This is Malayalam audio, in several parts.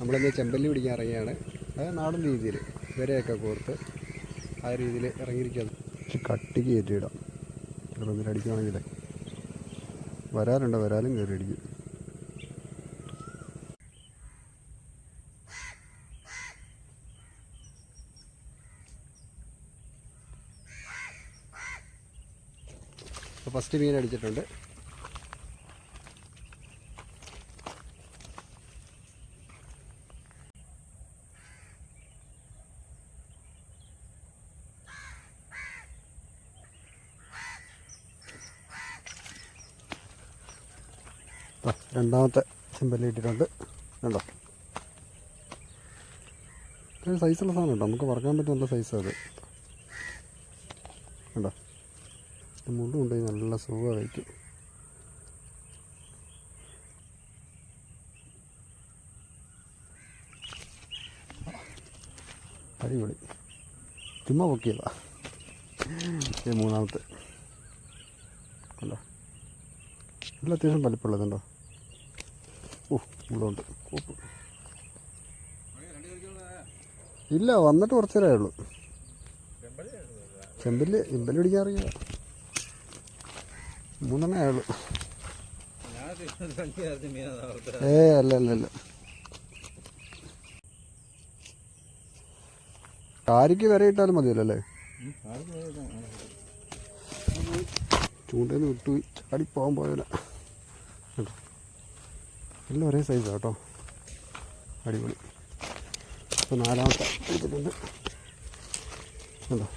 നമ്മളിന്ന് ചെമ്പല്ലി പിടിക്കാൻ ഇറങ്ങിയാണ്. അത് നാടൻ രീതിയിൽ വരെയൊക്കെ കോർത്ത് ആ രീതിയിൽ ഇറങ്ങിയിരിക്കുന്നത് പക്ഷെ കട്ടിക്ക് കയറ്റിയിടാം. അടിക്കുവാണെങ്കിലേ വരാലുണ്ട് വരാലും കയറി അടിക്കും. ഫസ്റ്റ് മീൻ അടിച്ചിട്ടുണ്ട്. രണ്ടാമത്തെ ചെമ്പല്ലി ഇട്ടിട്ടുണ്ട്. കണ്ടോ? സൈസുള്ള സാധനം കേട്ടോ നമുക്ക് വറക്കാൻ പറ്റും നല്ല സൈസ് അത്. കണ്ടോ? മുള്ളും ഉണ്ടെങ്കിൽ നല്ല സുഖമാണ് കഴിക്കും അടിപൊളി. ചുമ്മാ പൊക്കിയതാ. മൂന്നാമത്തെ. കണ്ടോ? നല്ല അത്യാവശ്യം വലിപ്പമുള്ളതുണ്ടോ? ഓ ഉള്ളുണ്ട് കൂപ്പ് ഇല്ല വന്നിട്ട് കുറച്ച് നേരമേ ഉള്ളൂ. ചെമ്പൽ ചെമ്പൽ പിടിക്കാൻ അറിയില്ല മൂന്നെണ്ണേ ആയുള്ളൂ ഏ അല്ല അല്ല അല്ല. കാരിക്ക് വരെ ഇട്ടാലും മതിയല്ലോ അല്ലേ? ചൂണ്ടയിൽ നിന്ന് വിട്ടു ചാടി പോകാൻ പോയവനെ. കേട്ടോ എല്ലാം ഒരേ സൈസാണ് കേട്ടോ അടിപൊളി. ഇപ്പോൾ നാലാമത്തെ എടുത്തിട്ടുണ്ട്. കേട്ടോ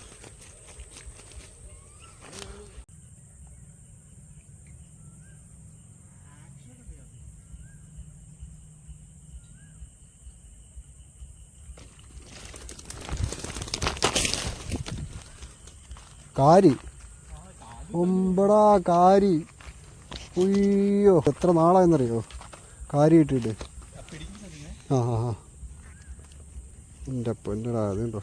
കാരി. ഒമ്പടാ കാരി. ഉയ്യോ എത്ര നാളായെന്നറിയോ? കാരി ഇട്ടിട്ട് ആ ആ ആ. എന്റെ പൊന്നടാ അതുണ്ടോ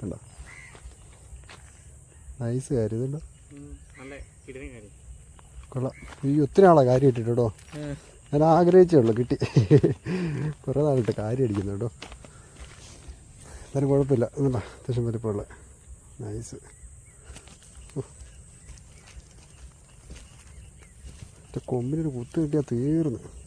കണ്ടോ നൈസ് കാര്യം ഇതുണ്ടോ? കൊള്ളാം. ഈ ഒത്തിരി ആളാ കാര്യം ഇട്ടിട്ടോ ഞാൻ ആഗ്രഹിച്ചേ ഉള്ളൂ കിട്ടി. കുറേ നാളിട്ട് കാര്യം അടിക്കുന്നു കേട്ടോ. എന്നാലും കുഴപ്പമില്ല. എന്നല്ല അത്യാവശ്യം വലിപ്പമുള്ള. നൈസ് കൊമ്പിനൊരു കുത്ത് കിട്ടിയാൽ തീർന്ന്.